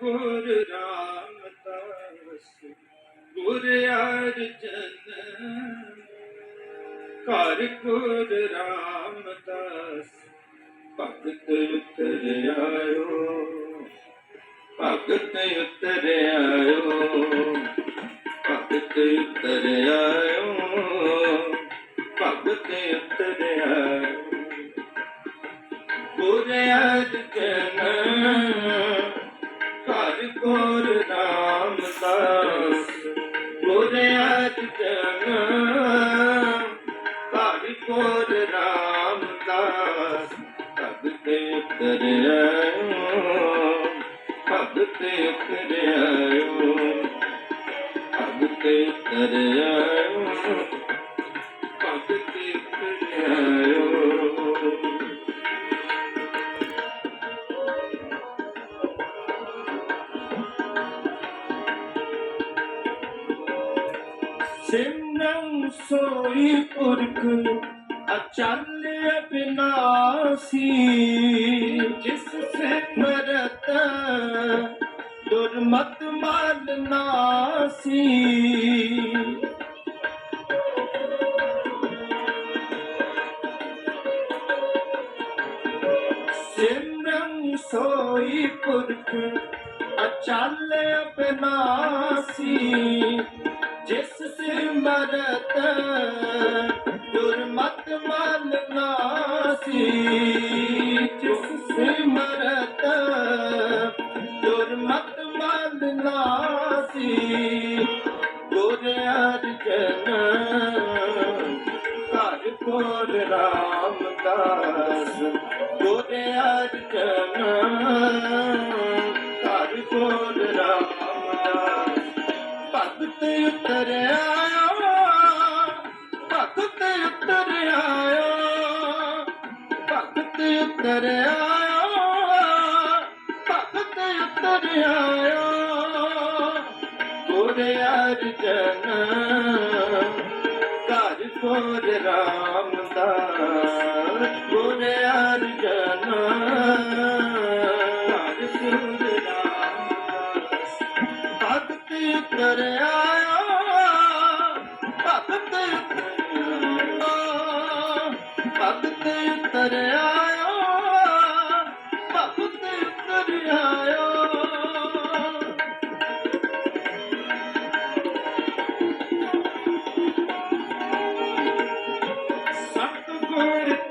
ਗੁਰ ਰਾਮਦਾਸ ਗੁਰ ਅਰਜਨ। ਘਰ ਗੁਰ ਰਾਮਦਾਸ ਭਗਤ ਉਤਰ ਆਇਓ। ਭਗਤ ਉਤਰ ਆਇਓ, ਭਗਤ ਉਤਰ ਆਇਓ। ਭਗਤ ਉਤਰ ਆਇਓ। ਗੁਰ ਅਰਜਨ। ਘਰ ਗੁਰ ਰਾਮਦਾਸ ਗੁਰ ਅਰਜਨ ਕੋਰ ਗੁਰ ਰਾਮਦਾਸ ਭਗਤ ਉਤਰ ਆਇਓ ਭਗਤ ਉਤਰ ਆਇਓ ਭਗਤ ਉਤਰ ਆਇਓ ਭਗਤ ਉਤਰ ਆਇਓ ਸਿਮਰਨ ਸੋਈ ਪੁਰਖ ਅਚਲ ਅਬਿਨਾਸੀ ਜਿਸ ਸਿਮਰਤ ਦੁਰਮਤ ਮਲ ਨਾਸੀ ਸਿਮਰਨ ਸੋਈ ਪੁਰਖ ਅਚਲ ਅਬਿਨਾਸੀ ਸਿਮਰਤ ਦੁਰਮਤ ਮਨ ਨਾਸੀ ਜਿਸ ਸਿਮਰਤ, ਦੁਰਮਤ ਮਨ ਨਾਸੀ ਗੁਰ ਅਰਜਨ, ਘਰ ਕੋਲ ਰਾਮਦਾਸ। ਗੁਰ ਅਰਜਨ, ਘਰ ਕੋਲ ਰਾਮਦਾਸ। ਭਗਤ ਉਤਰ ਭਗਤ ਭਗਤ ਉਤਰ ਆਇਆ। ਗੁਰ ਅਰਜਨ ਘਰ ਕੋਰ ਰਾਮਦਾਸ ਗੁਰ ਅਰਜਨ ਘਰ ਕੋਰ ਰਾਮਦਾਸ ਭਗਤ ਉਤਰ ਆਇਆ, ਭਗਤ ਉਤਰ ਭਗਤ ਉਤਰ